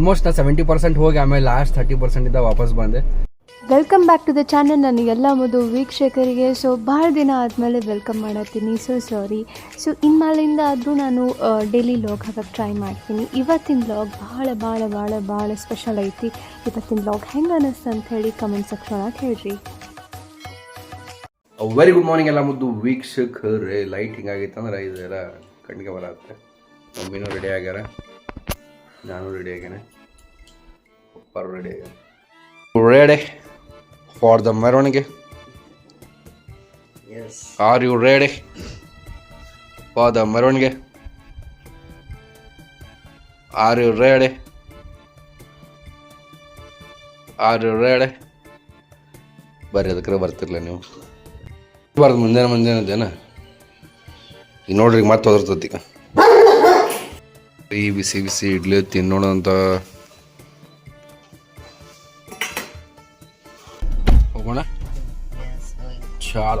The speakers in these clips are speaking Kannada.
ಆಲ್ಮೋಸ್ಟ್ ನಾ ಸೆವೆಂಟಿ ಪರ್ಸೆಂಟ್ ಹೋಗಿ ಆಮೇಲೆ ಲಾಸ್ಟ್ ಥರ್ಟಿ ಪರ್ಸೆಂಟ್ ಇಂದ ವಾಪಸ್ ಬಂದೆ. Welcome back to the channel ನನಗೆಲ್ಲ ಮದು ವೀಕ್ಷಕರಿಗೆ ಸೊ ಭಾಳ ದಿನ ಆದಮೇಲೆ ವೆಲ್ಕಮ್ ಮಾಡತ್ತೀನಿ. ಸೊ ಸಾರಿ ಸೊ ಇನ್ಮೇಲಿಂದ ಆದರೂ ನಾನು ಡೈಲಿ ಲಾಗ್ ಹಾಕಕ್ಕೆ ಟ್ರೈ ಮಾಡ್ತೀನಿ. ಇವತ್ತಿನ ಲಾಗ್ ಭಾಳ ಭಾಳ ಭಾಳ ಭಾಳ ಸ್ಪೆಷಲ್ ಐತಿ. ಇವತ್ತಿನ ಲಾಗ್ ಹೆಂಗೆ ಅನ್ನಿಸ್ತು ಅಂತ ಹೇಳಿ ಕಮೆಂಟ್ ಸೆಕ್ಷನ್ ಹೇಳ್ರಿ. ವೆರಿ ಗುಡ್ ಮಾರ್ನಿಂಗ್ ಎಲ್ಲ ಮುದ್ದು ವೀಕ್ಷಕರೇ. ಲೈಟ್ ಹಿಂಗಾಗಿತ್ತು ಅಂದ್ರೆ ಇದೆಲ್ಲ ಕಣ್ಣಿಗೆ ಬರತ್ತೆ. ಮಮ್ಮಿನೂ ರೆಡಿ ಆಗ್ಯಾರ. ನಾನು ರೆಡಿ ಆಗ್ಯಾನೆ ಪಪ್ಪರು ರೆಡಿ ಆಗ್ಯಾರ ರೆಡಿ ಫಾರ್ ದ ಮೆರವಣಿಗೆ are you ready for the ಮೆರವಣಿಗೆ are you ready are you ready ಬರ್ರಿ ಅದಕ್ಕೆ ಬರ್ತಿರ್ಲ ನೀವು ಬಾರ್ದು ಮುಂಜಾನೆ ಮುಂಜಾನೆ ಜನ ಈಗ ನೋಡ್ರಿ ಮತ್ತೆ ಈಗ ಈ ಬಿಸಿ ಬಿಸಿ ಇಡ್ಲಿ ತಿನ್ನೋಣ ಅಂತ. ಹೋಗೋಣ? ಚಾಲ.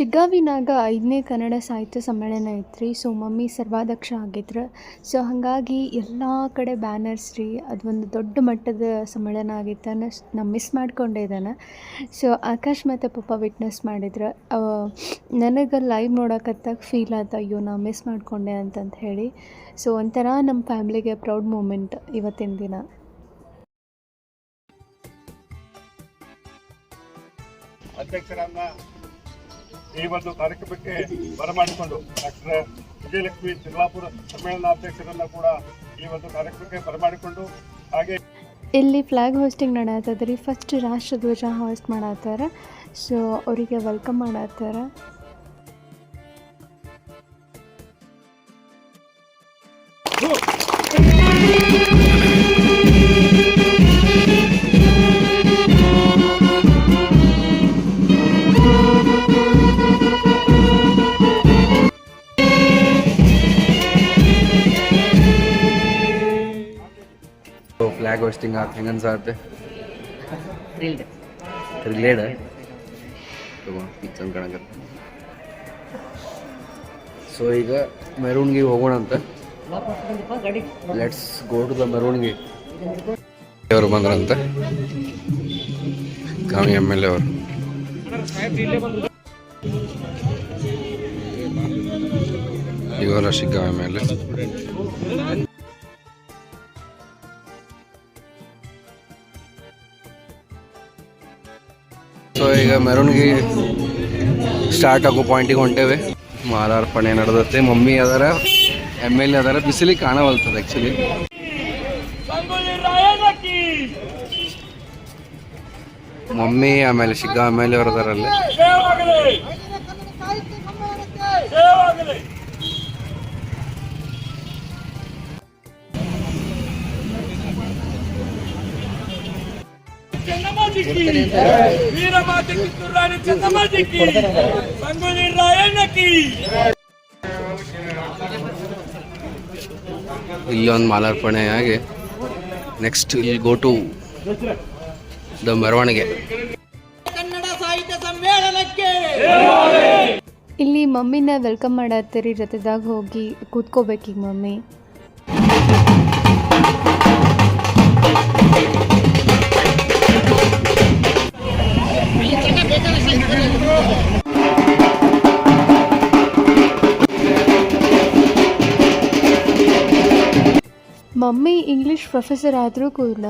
ಶಿಗ್ಗಾವಿನಾಗ ಐದನೇ ಕನ್ನಡ ಸಾಹಿತ್ಯ ಸಮ್ಮೇಳನ ಐತ್ರಿ. ಸೊ, ಮಮ್ಮಿ ಸರ್ವಾಧ್ಯಕ್ಷ ಆಗಿದ್ರು. ಸೊ, ಹಾಗಾಗಿ ಎಲ್ಲ ಕಡೆ ಬ್ಯಾನರ್ಸ್ ರೀ ಅದೊಂದು ದೊಡ್ಡ ಮಟ್ಟದ ಸಮ್ಮೇಳನ ಆಗಿತ್ತು ನಾನು ಮಿಸ್ ಮಾಡ್ಕೊಂಡೆ ಇದನ್ನು. ಸೊ, ಆಕಾಶ್ ಮತ್ತು ಪಪ್ಪ ವಿಟ್ನೆಸ್ ಮಾಡಿದ್ರು. ನನಗೆ ಲೈವ್ ನೋಡೋಕತ್ತಾಗ ಫೀಲ್ ಆಯ್ತು, ಅಯ್ಯೋ, ನಾ ಮಿಸ್ ಮಾಡಿಕೊಂಡೆ ಅಂತಂತ ಹೇಳಿ. ಸೊ, ಒಂಥರ ನಮ್ಮ ಫ್ಯಾಮ್ಲಿಗೆ ಪ್ರೌಡ್ ಮೂಮೆಂಟ್ ಇವತ್ತಿನ ದಿನ. ಅಧ್ಯಕ್ಷರನ್ನ ಈ ಒಂದು ಕಾರ್ಯಕ್ರಮಕ್ಕೆ ಬರಮಾಡಿಕೊಂಡು ಡಾಕ್ಟರ್ ವಿಜಯಲಕ್ಷ್ಮಿ ಚಿಕ್ಕಲಾಪುರ ಸಮ್ಮೇಳನಾಧ್ಯಕ್ಷರನ್ನ ಕೂಡ ಈ ಒಂದು ಕಾರ್ಯಕ್ರಮಕ್ಕೆ ಬರಮಾಡಿಕೊಂಡು ಹಾಗೆ ಇಲ್ಲಿ ಫ್ಲ್ಯಾಗ್ ಹೋಸ್ಟಿಂಗ್ ಮಾಡತ್ತದ ರೀ ಫಸ್ಟ್ ರಾಷ್ಟ್ರಧ್ವಜ ಹೋಸ್ಟ್ ಮಾಡತ್ತಾರ. ಸೊ ಅವರಿಗೆ ವೆಲ್ಕಮ್ ಮಾಡತ್ತಾರ. ಹೋಸ್ಟಿಂಗ್ ಆತ ಹೆಂಗೆ ಅನ್ಸಾತ್ತೆ ಥ್ರಿಲ್ಲೇಡ್ ತಗೋ ಈಗ ಚಂದ ಕಾಣಕತ್ತ ಸೊ ಈಗ ಮೆರವಣಿಗೆ ಹೋಗೋಣ ಅಂತ ಲೆಟ್ಸ್ ಗೋ ಟು ದ ಮೆರವಣಿಗೆ ಅವರು ಬಂದ್ರಂತ ಗಾವಿ ಎಂ ಎಲ್ ಎ ಅವರು ಇವರ Shiggaon M L A so, ಈಗ ಮೆರವಣಿಗೆ ಸ್ಟಾರ್ಟ್ ಆಗೋ ಪಾಯಿಂಟಿಗೆ ಹೊಂಟೇವೆ. ಮಾಲಾರ್ಪಣೆ ನಡೆದತ್ತೆ. ಮಮ್ಮಿ ಅದರ, ಎಂ ಎಲ್ ಎ ಅದರ. ಬಿಸಿಲಿ ಕಾಣವಲ್ತದೆ ಆ್ಯಕ್ಚುಲಿ ಮಮ್ಮಿ, ಆಮೇಲೆ ಶಿಗ್ಗ ಆಮೇಲೆ ಎಲ್ కికి వీరమాత కిత్తురాని చందమాజకి సంగుని రాయణకి ಇಲ್ಲಿ ಒಂದು ಮಾಲಾರ್ಪಣೆ ಆಗಿ ನೆಕ್ಸ್ಟ್ ಇಲ್ಲಿ ಗೋ ಟು ದ ಮೆರವಣಿಗೆ. ಕನ್ನಡ ಸಾಹಿತ್ಯ ಸಮ್ಮೇಳನಕ್ಕೆ! ಇಲ್ಲಿ ಮಮ್ಮಿನ ವೆಲ್ಕಮ್ ಮಾಡತ್ತೀರಿ ಜೊತೆದಾಗ ಹೋಗಿ ಕೂತ್ಕೋಬೇಕು ಮಮ್ಮಿ. ಮಮ್ಮಿ ಇಂಗ್ಲೀಷ್ ಪ್ರೊಫೆಸರ್ ಆದರೂ ಕೂಡ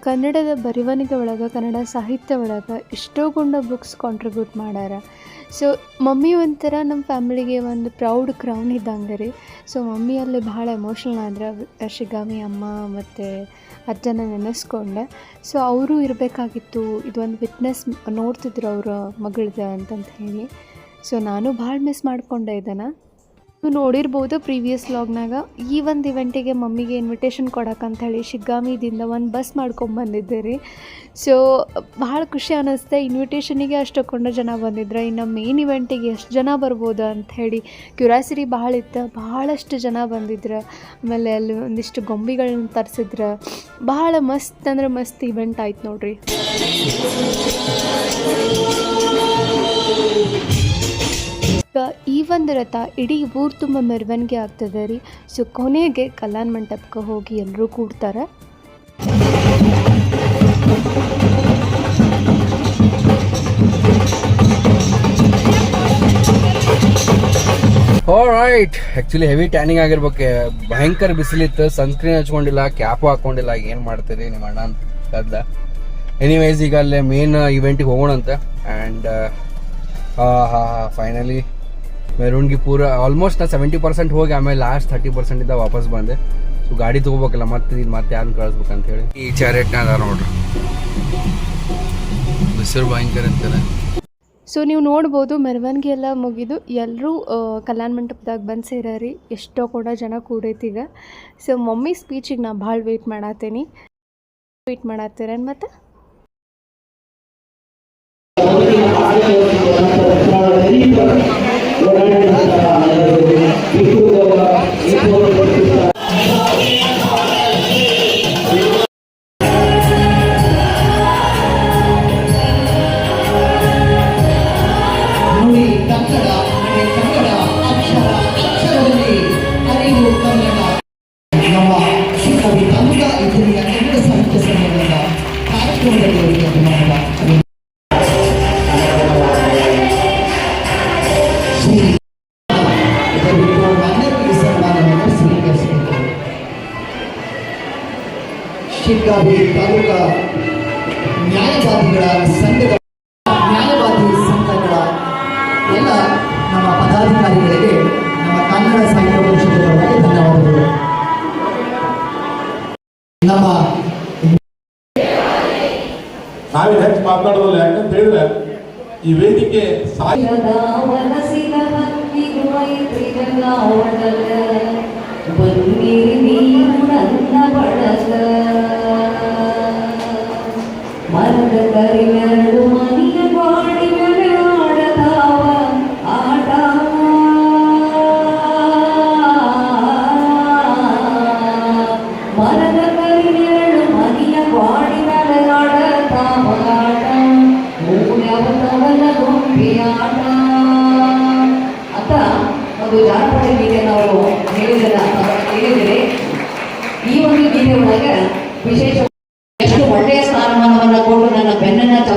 ಕನ್ನಡದ ಬರವಣಿಗೆ ಒಳಗೆ ಕನ್ನಡ ಸಾಹಿತ್ಯ ಒಳಗೆ ಎಷ್ಟೋ ಗುಂಡ ಬುಕ್ಸ್ ಕಾಂಟ್ರಿಬ್ಯೂಟ್ ಮಾಡ್ಯಾರ ಸೊ ಮಮ್ಮಿ ಒಂಥರ ನಮ್ಮ ಫ್ಯಾಮಿಲಿಗೆ ಒಂದು ಪ್ರೌಡ್ ಕ್ರೌನ್ ಇದ್ದಂಗೆ ರೀ. ಸೊ ಮಮ್ಮಿ ಅಲ್ಲಿ ಭಾಳ ಎಮೋಷನಲ್ ಆದ್ರೆ, ಶಿಗಾಮಿ ಅಮ್ಮ ಮತ್ತು ಅಜ್ಜನ ನೆನೆಸ್ಕೊಂಡೆ. ಸೊ ಅವರು ಇರಬೇಕಾಗಿತ್ತು. ಇದೊಂದು ವಿಟ್ನೆಸ್ ನೋಡ್ತಿದ್ರು ಅವರ ಮಗಳದ ಅಂತಂತ ಹೇಳಿ. ಸೊ ನಾನು ಭಾಳ ಮಿಸ್ ಮಾಡಿಕೊಂಡೆ ಇದನ್ನು. ನೀವು ನೋಡಿರ್ಬೋದು ಪ್ರೀವಿಯಸ್ ಲಾಗ್ನಾಗ, ಈ ಒಂದು ಇವೆಂಟಿಗೆ ಮಮ್ಮಿಗೆ ಇನ್ವಿಟೇಷನ್ ಕೊಡೋಕ್ಕಂಥೇಳಿ ಶಿಗ್ಗಾಮಿದಿಂದ ಒಂದು ಬಸ್ ಮಾಡ್ಕೊಂಬಂದಿದ್ದೆ ರೀ ಸೊ ಭಾಳ ಖುಷಿ ಅನ್ನಿಸ್ತೆ ಇನ್ವಿಟೇಷನಿಗೆ ಅಷ್ಟೊಂದು ಜನ ಬಂದಿದ್ರೆ. ಇನ್ನು ಮೇನ್ ಇವೆಂಟಿಗೆ ಎಷ್ಟು ಜನ ಬರ್ಬೋದು ಅಂತ ಹೇಳಿ ಕ್ಯುರಾಸಿಟಿ ಭಾಳ ಇತ್ತು. ಭಾಳಷ್ಟು ಜನ ಬಂದಿದ್ರು. ಆಮೇಲೆ ಅಲ್ಲಿ ಒಂದಿಷ್ಟು ಗೊಂಬೆಗಳನ್ನ ತರಿಸಿದ್ರು. ಭಾಳ ಮಸ್ತ್ ಅಂದ್ರೆ ಮಸ್ತ್ ಇವೆಂಟ್ ಆಯ್ತು ನೋಡ್ರಿ. ಈ ಒಂದು ರಥ ಇಡೀ ಊರು ತುಂಬ ಮೆರವಣಿಗೆ ಆಗ್ತದೆ ರೀ. ಸೊ ಕೊನೆಗೆ ಕಲ್ಯಾಣ ಮಂಟಪಕ್ಕೆ ಹೋಗಿ ಎಲ್ಲರೂ ಕೂಡ್ತಾರೆ? ರೈಟ್ ಆ್ಯಕ್ಚುಲಿ ಹೆವಿ ಟ್ಯಾನಿಂಗ್ ಆಗಿರ್ಬೇಕು. ಭಯಂಕರ ಬಿಸಿಲಿತ್ತು. Sunscreen ಹಚ್ಕೊಂಡಿಲ್ಲ cap ಹಾಕೊಂಡಿಲ್ಲ. ಏನು ಮಾಡ್ತೀರಿ ನಿಮ್ಮ ಅಣ್ಣ ಅಂತ ಎನಿವೈಸ್ ಈಗ ಅಲ್ಲೇ ಮೇನ್ ಇವೆಂಟಿಗೆ ಹೋಗೋಣಂತೆ. ಆ್ಯಂಡ್ ಹಾಂ ಹಾಂ ಫೈನಲಿ ಮೆರೂನ್ಗೆ ಪೂರ ಆಲ್ಮೋಸ್ಟ್ ನಾ ಸೆವೆಂಟಿ ಪರ್ಸೆಂಟ್ ಹೋಗಿ ಆಮೇಲೆ ಲಾಸ್ಟ್ ಥರ್ಟಿ ಪರ್ಸೆಂಟ್ ಇದ್ದ ವಾಪಸ್ ಬಂದೆ. ಸೊ ಗಾಡಿ ತೊಗೋಬೇಕಲ್ಲ ಮತ್ತೆ ಇದು ಮತ್ತೆ ಯಾರನ್ನ ಕಳಿಸ್ಬೇಕಂತ ಹೇಳಿ ಈ ಚಾರೆಟ್ನ ಅದ ನೋಡ್ರಿ. ಬಿಸಿಲು ಭಯಂಕರ ಅಂತಾರೆ ಸೊ ನೀವು ನೋಡ್ಬೋದು ಮೆರವಣಿಗೆ ಎಲ್ಲ ಮುಗಿದು ಎಲ್ಲರೂ ಕಲ್ಯಾಣ ಮಂಟಪದಾಗ ಬಂದು ಸೇರಾರಿ. ಎಷ್ಟೋ ಕೂಡ ಜನ ಕೂಡೈತೀಗ. ಸೊ ಮಮ್ಮಿ ಸ್ಪೀಚಿಗೆ ನಾ ಭಾಳ ವೆಯ್ಟ್ ಮಾಡತ್ತೀನಿ ವೆಯ್ಟ್ ಮಾಡತ್ತೀರೇನು ಮತ್ತು? ಶಿಗ್ಗಾವಿ ತಾಲೂಕಾ ನ್ಯಾಯವಾದಿಗಳ ಸಂಘದ ನ್ಯಾಯವಾದಿ ಸಂಘಗಳ ಎಲ್ಲ ನಮ್ಮ ಪದಾಧಿಕಾರಿಗಳಿಗೆ ನಮ್ಮ ಕನ್ನಡ ಸಾಹಿತ್ಯ ಪರಿಷತ್ತು ಪರವಾಗಿ ಧನ್ಯವಾದಗಳು. ನಮ್ಮ ನಾವೇನು ಹೆಚ್ಚು ಮಾತನಾಡೋದಲ್ಲ ಯಾಕಂತ ಹೇಳಿದ್ರೆ ಈ ವೇದಿಕೆ ಸಾಯಿ കൊണ്ട് കറിഞ്ഞ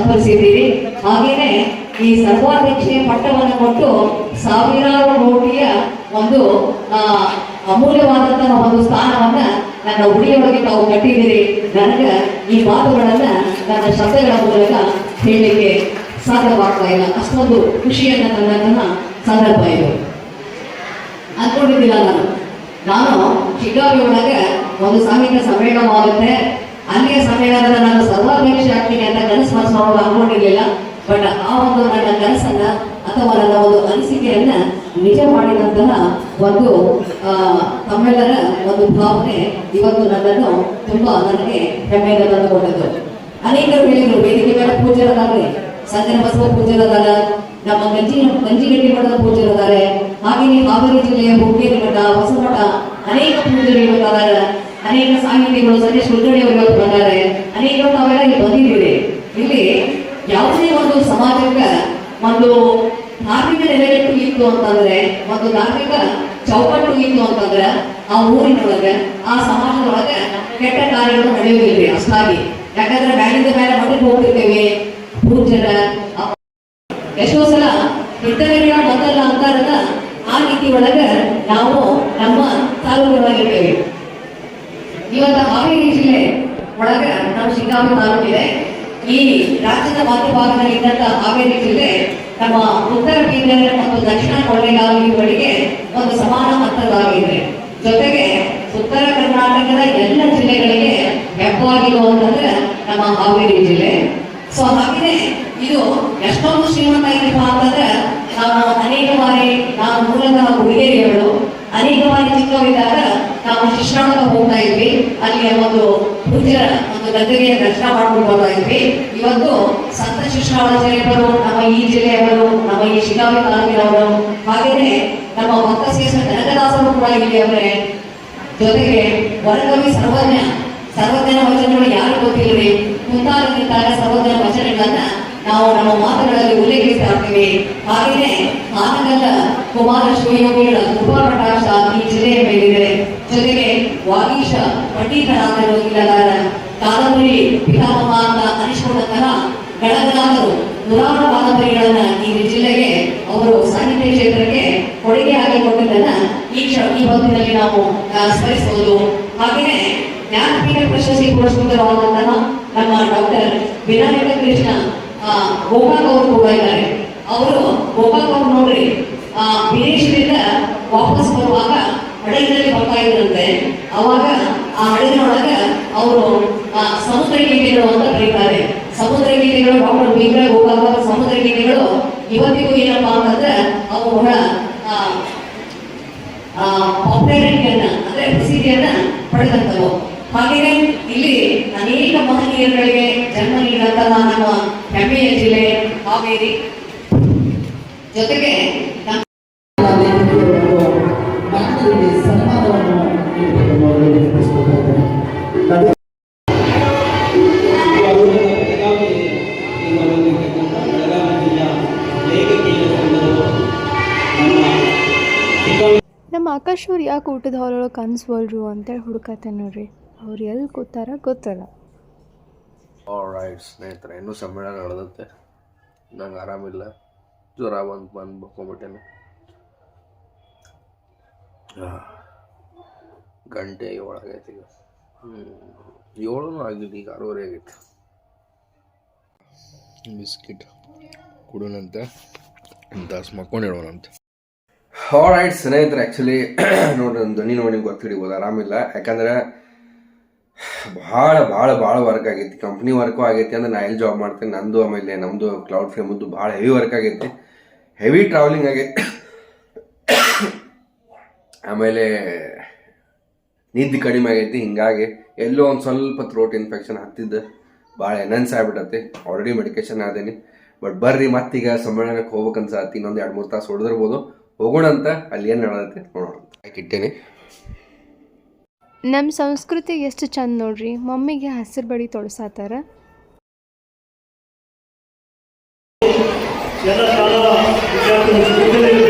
ಬೆನ್ನನ್ನ ಹಾಗೆಯೇ ಈ ಸರ್ವಾಧ್ಯಕ್ಷೆಯ ಪಟ್ಟವನ್ನು ಕೊಟ್ಟು ಸಾವಿರಾರು ಕೋಟಿಯ ಒಂದು ಅಮೂಲ್ಯವಾದಂತಹ ಒಂದು ಸ್ಥಾನವನ್ನ ನನ್ನ ಉಡಿಯೊಳಗೆ ತಾವು ಕಟ್ಟಿದ್ದೀರಿ. ನನಗೆ ಈ ಮಾತುಗಳನ್ನ ನನ್ನ ಶಬ್ದಗಳ ಮೂಲಕ ಹೇಳಲಿಕ್ಕೆ ಸಾಧ್ಯವಾಗ್ತಾ ಇಲ್ಲ. ಅಷ್ಟೊಂದು ಖುಷಿಯನ್ನ ನನ್ನಂತಹ ಸಂದರ್ಭ ಇದು. ಅನ್ಕೊಂಡಿದ್ದಿಲ್ಲ ನಾನು? ನಾನು ಒಳಗೆ ಒಂದು ಸಾಹಿತ್ಯ ಸಮ್ಮೇಳನವಾಗುತ್ತೆ. ಅಲ್ಲಿಯ ಸಮಯದ ನಾನು ಸರ್ವಾಪೇಕ್ಷೆ ಆಗ್ತೀನಿ ಅಂತ ಕನಸು ಮಾಡಿಸೋದು ಅನ್ಕೊಂಡಿರ್ಲಿಲ್ಲ ಬಟ್ ಆ ಒಂದು ನನ್ನ ಕನಸನ್ನ ಅಥವಾ ನನ್ನ ಒಂದು ಅನಿಸಿಕೆಯನ್ನ ನಿಜ ಮಾಡಿದಂತಹ ಒಂದು ತಮ್ಮೆಲ್ಲರ ಒಂದು ಭಾವನೆ ಇವತ್ತು ನನ್ನನ್ನು ತುಂಬಾ ನನಗೆ ಹೆಮ್ಮೆಯಿಂದ ತಂದುಕೊಂಡದ್ದು ಅನೇಕರು ಹೇಳಿದರು ವೇದಿಕೆ ಮೇಲೆ ಪೂಜ್ಯರದಾರೆ ಸಂಜನ ಬಸವ ಪೂಜ್ಯರದಾರ, ನಮ್ಮ ಗಂಜಿ, ಗಂಜಿಗಟ್ಟಿ ಮಠದ ಪೂಜ್ಯರದಾರೆ, ಹಾಗೆಯೇ ಹಾವೇರಿ ಜಿಲ್ಲೆಯ ಹುಕ್ಕೇರಿ ಮಠ, ಹೊಸಮಠ ಅನೇಕ ಸಾಹಿತಿಗಳು ಸಂಜೆ ಕುಲಕರ್ಣಿ ಅವರು ಇವತ್ತು ಬಂದಾರೆ. ಅನೇಕ ತಾವೆಲ್ಲ ಇಲ್ಲಿ ಬಂದಿದ್ದೀರಿ ಇಲ್ಲಿ ಯಾವುದೇ ಒಂದು ಸಮಾಜಕ್ಕೆ ಒಂದು ಧಾರ್ಮಿಕ ನೆಲೆಗಟ್ಟು ಇತ್ತು ಅಂತಂದ್ರೆ, ಒಂದು ಧಾರ್ಮಿಕ ಚೌಕಟ್ಟು ಇತ್ತು ಅಂತಂದ್ರೆ, ಆ ಊರಿನೊಳಗೆ, ಆ ಸಮಾಜದೊಳಗೆ ಕೆಟ್ಟ ಕಾರ್ಯಗಳು ನಡೆಯುವುದಿಲ್ಲ ಅಷ್ಟಾಗಿ. ಯಾಕಂದ್ರೆ ಬ್ಯಾಂಕಿಂದ ಮೇಲೆ ಮಠಕ್ಕೆ ಹೋಗ್ತಿರ್ತೇವೆ. ಪೂಜರ ಎಷ್ಟೋ ಸಲ ಇತರಗಳ ಮೊದಲ ಅಂತಾರಲ್ಲ, ಆ ರೀತಿ ಒಳಗ ನಾವು ನಮ್ಮ ತಾಲೂಕಿನೊಳಗಿರ್ತೇವೆ. ಇವತ್ತ ಹಾವೇರಿ ಜಿಲ್ಲೆ ಒಳಗ ನಮ್ಮ ಶಿಗ್ಗಾಂವಿ ತಾಲೂಕಿದೆ. ಈ ರಾಜ್ಯದ ಮಧ್ಯಭಾಗದಲ್ಲಿ ಇದ್ದಂತಹ ಹಾವೇರಿ ಜಿಲ್ಲೆ ನಮ್ಮ ಉತ್ತರ ಬೀದರ್ ಮತ್ತು ದಕ್ಷಿಣ ಕೊಳ್ಳೆಗಾಲುಗಳಿಗೆ ಒಂದು ಸಮಾನ ಹಂತದಾಗಿದೆ ಜೊತೆಗೆ ಉತ್ತರ ಕರ್ನಾಟಕದ ಎಲ್ಲ ಜಿಲ್ಲೆಗಳಿಗೆ ಹೆಬ್ಬಾಗಿರುವಂತಂದ್ರೆ ನಮ್ಮ ಹಾವೇರಿ ಜಿಲ್ಲೆ. ಸೊ ಹಾಗೆ ಇದು ಎಷ್ಟೊಂದು ಶ್ರೀಮಂತ ಇದೀಪ ಅಂತಂದ್ರೆ ನಾವು ಅನೇಕ ಬಾರಿ ನಾವು ಮೂಲತಃ ಹುಡುಗಿಯರು ಅನೇಕ ಬಾರಿ ಚಿಕ್ಕವಿದ್ದಾಗ ನಾವು ಶಿಕ್ಷಣಕ್ಕೆ ಹೋಗ್ತಾ ಇದ್ವಿ. ಅಲ್ಲಿ ಒಂದು ಪೂಜೆ, ಒಂದು ಗದ್ದೆಗೆ ದರ್ಶನ ಮಾಡ್ಕೊಂಡು ಬರ್ತಾ ಇದ್ವಿ. ಇವತ್ತು ಸಂತ ಶಿಕ್ಷಣಾಚಾರ್ಯರು ನಮ್ಮ ಈ ಜಿಲ್ಲೆಯವರು, ನಮ್ಮ ಈ ಶಿಕಾವಿ ತಾಲೂಕಿನವರು ಹಾಗೆಯೇ ನಮ್ಮ ಭಕ್ತ ಶ್ರೇಷ್ಠ ಕನಕದಾಸರು ಕೂಡ ಇಲ್ಲಿ ಅವರೇ ಜೊತೆಗೆ ವರಗವಿ ಸರ್ವಜ್ಞ. ಸರ್ವಜ್ಞನ ವಚನಗಳು ಯಾರು ಗೊತ್ತಿಲ್ಲರಿ? ಮುಂತಾದ ಸರ್ವಜ್ಞನ ವಚನಗಳನ್ನ ನಾವು ನಮ್ಮ ಮಾತುಗಳಲ್ಲಿ ಉಲ್ಲೇಖಿಸ್ತಾ ಇರ್ತೀವಿ ಹಾಗೆಯೇ ಆನಗಲ್ಲ ಕುಮಾರ ಶಿವಯೋಗಿಗಳ ಕೃಪಾ ಪ್ರಕಾಶ ಈ ಜಿಲ್ಲೆಯ ಮೇಲಿದೆ. ಜೊತೆಗೆ ವಾಗೀಶ ಪಂಡಿತರಾದ ಇಲ್ಲದಾರ ಕಾದಂಬರಿ ಪಿತಾಮಹ ಅಂತ ಅನಿಸಿಕೊಂಡಂತಹ ಗಳಗನಾದರು ನೂರಾರು ಕಾದಂಬರಿಗಳನ್ನ ಈ ಜಿಲ್ಲೆಗೆ ಅವರು ಸಾಹಿತ್ಯ ಕ್ಷೇತ್ರಕ್ಕೆ ಕೊಡುಗೆಯಾಗಿ ಕೊಟ್ಟಿದ್ದನ್ನ ಈ ಈ ಹೊತ್ತಿನಲ್ಲಿ ನಾವು ಸ್ಮರಿಸಬಹುದು. ಹಾಗೆಯೇ ಜ್ಞಾನಪೀಠ ಪ್ರಶಸ್ತಿ ಪುರಸ್ಕೃತರಾದಂತಹ ನಮ್ಮ ಡಾಕ್ಟರ್ ವಿನಾಯಕ ಕೃಷ್ಣ ಗೋಕಾಕ್ ಅವರು ಕೂಡ ಇದ್ದಾರೆ. ಅವರು ಗೋಪಾಲ್ ಅವ್ರು ನೋಡ್ರಿ ವಿದೇಶದಿಂದ ವಾಪಸ್ ಬರುವಾಗ ಹಡಗಿನಲ್ಲಿ ಬರ್ತಾ ಇದ್ರಂತೆ. ಅವಾಗ ಆ ಹಡಗಿನೊಳಗ ಅವರು ಸಮುದ್ರ ಗೀತೆಗಳು ಅಂತ ಕರೀತಾರೆ. ಸಮುದ್ರ ಗೀತೆಗಳು ಡಾಕ್ಟರ್ ಬಿಗ್ರ ಗೋಪಾಲ್ ಸಮುದ್ರ ಗೀತೆಗಳು ಇವತ್ತಿಗೂ ಏನಪ್ಪ ಅಂತಂದ್ರೆ ಅವು ಬಹಳ ಪಾಪ್ಯುಲಾರಿಟಿಯನ್ನ ಅಂದ್ರೆ ಪ್ರಸಿದ್ಧಿಯನ್ನ ಪಡೆದಂತವು ಹಾಗೆಯೇ ಇಲ್ಲಿ ಅನೇಕ ಮಹನೀಯರುಗಳಿಗೆ ಜನ್ಮ ನೀಡಿದಂತಹ ನಮ್ಮ ಹೆಮ್ಮೆಯ ಜಿಲ್ಲೆ ಹಾವೇರಿ. ಜೊತೆಗೆ ನಮ್ಮ ಆಕಾಶವ್ರು ಯಾಕೆ ಊಟದ ಹಾಲೊಳಗೆ ಕನ್ಸ್ವಲ್ರು ಅಂತೇಳಿ ಹುಡುಕತ್ತೆ ನೋಡ್ರಿ. ಅವ್ರು ಎಲ್ಲಿ ಕೂತಾರ ಗೊತ್ತಲ್ಲ. ರೈಟ್ ಸ್ನೇಹಿತರೆ ಇನ್ನೂ ಸಮ್ಮೇಳನ ನಡೆದತ್ತೆ ನಂಗೆ ಆರಾಮಿಲ್ಲ ಜ್ವರ ಬಂದು ಬಂದು ಬಕ್ಕೊಂಬಿಟ್ಟೇನೆ ಗಂಟೆ ಏಳಾಗೈತೆ ಈಗ. ಹ್ಞೂ ಏಳು ಆಗಿಲ್ಲ ಈಗ ಆರೂವರೆ ಆಗೈತೆ. ಬಿಸ್ಕಿಟ್ ಕುಡೋಣಂತೆ ದಾಸ್ ಮಕ್ಕೊಂಡು ಹೇಳೋಣಂತೆ ರೈಟ್ ಸ್ನೇಹಿತರೆ ಆ್ಯಕ್ಚುಲಿ ನೋಡಿ ನಮ್ಮ ಧ್ವನಿ ನೋಡಿ ನಿಮ್ಗೆ ಗೊತ್ತಿಡಿಬೋದು ಆರಾಮಿಲ್ಲ ಯಾಕಂದ್ರೆ ಭಾಳ ಭಾಳ ಭಾಳ ವರ್ಕ್ ಆಗೈತಿ. ಕಂಪ್ನಿ ವರ್ಕು ಆಗೈತಿ ಅಂದ್ರೆ ನಾ ಎಲ್ಲಿ ಜಾಬ್ ಮಾಡ್ತೇನೆ? ನಂದು ಆಮೇಲೆ ನಮ್ಮದು ಕ್ಲೌಡ್ ಫ್ರೇಮದ್ದು ಭಾಳ ಹೆವಿ ವರ್ಕ್ ಆಗೈತಿ. ಹೆವಿ ಟ್ರಾವೆಲಿಂಗ್ ಆಗೈತಿ ಆಮೇಲೆ ನಿದ್ದೆ ಕಡಿಮೆ ಆಗೈತಿ. ಹಿಂಗಾಗಿ ಎಲ್ಲೋ ಒಂದು ಸ್ವಲ್ಪ ಥ್ರೋಟ್ ಇನ್ಫೆಕ್ಷನ್ ಹತ್ತಿದ್ದು ಭಾಳ ಎನನ್ಸ್ ಆಗ್ಬಿಟ್ಟತಿ ಆಲ್ರೆಡಿ ಮೆಡಿಕೇಶನ್ ಆದೇನಿ. ಬಟ್ ಬರ್ರಿ, ಮತ್ತೀಗ ಸಮ್ಮೇಳನಕ್ಕೆ ಹೋಗ್ಬೇಕನ್ಸತ್ತಿ ಇನ್ನೊಂದು ಎರಡು ಮೂರು ತಾಸು ಹೊಡೆದಿರ್ಬೋದು. ಹೋಗೋಣ ಅಂತ ಅಲ್ಲಿ ಏನು ನಡೆದೈತೆ ನೋಡೋಣ ಇಟ್ಟೇನಿ. ನಮ್ಮ ಸಂಸ್ಕೃತಿ ಎಷ್ಟು ಚಂದ ನೋಡ್ರಿ. ಮಮ್ಮಿಗೆ ಹಸಿರು ಬಡಿ ತೊಳಸಾತಾರ. ಸಮ್ಮೇಳನ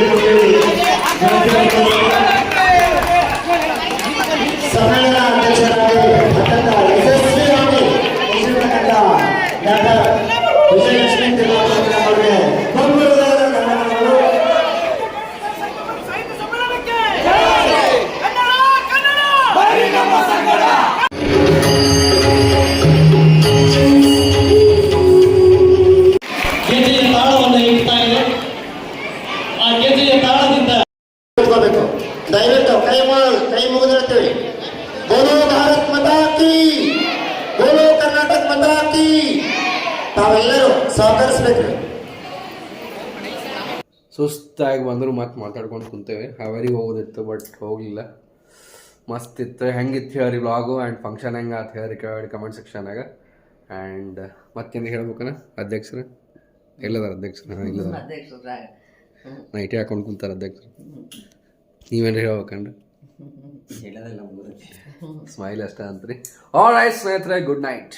ಸುಸ್ತಾಗಿ ಬಂದರು ಮತ್ತೆ ಮಾತಾಡ್ಕೊಂಡು ಕುಂತೇವೆ. ಹಾವೇರಿಗೆ ಹೋಗೋದಿತ್ತು ಬಟ್ ಹೋಗಲಿಲ್ಲ. ಮಸ್ತ್ ಇತ್ತು. ಹೆಂಗಿತ್ತು ಹೇಳ್ರಿ ಬ್ಲಾಗು ಆ್ಯಂಡ್ ಫಂಕ್ಷನ್ ಹೆಂಗೆ ಆತು ಹೇಳ್ರಿ ಕೇಳಿ ಕಮೆಂಟ್ ಸೆಕ್ಷನಾಗ ಆ್ಯಂಡ್ ಮತ್ತೇನು ಹೇಳ್ಬೇಕನ? ಅಧ್ಯಕ್ಷರ? ಎಲ್ಲದಾರ ಅಧ್ಯಕ್ಷರು? ಇಲ್ಲ ನೈಟಿ ಹಾಕೊಂಡು ಕುಂತಾರ ಅಧ್ಯಕ್ಷರು. ನೀವೇನು ಹೇಳ್ಬೇಕಂದ್ರೆ? ಸ್ಮೈಲ್ ಅಷ್ಟೇ ರೀ ಆಲ್ ರೈಟ್ ಸ್ನೇಹಿತರೆ ಗುಡ್ ನೈಟ್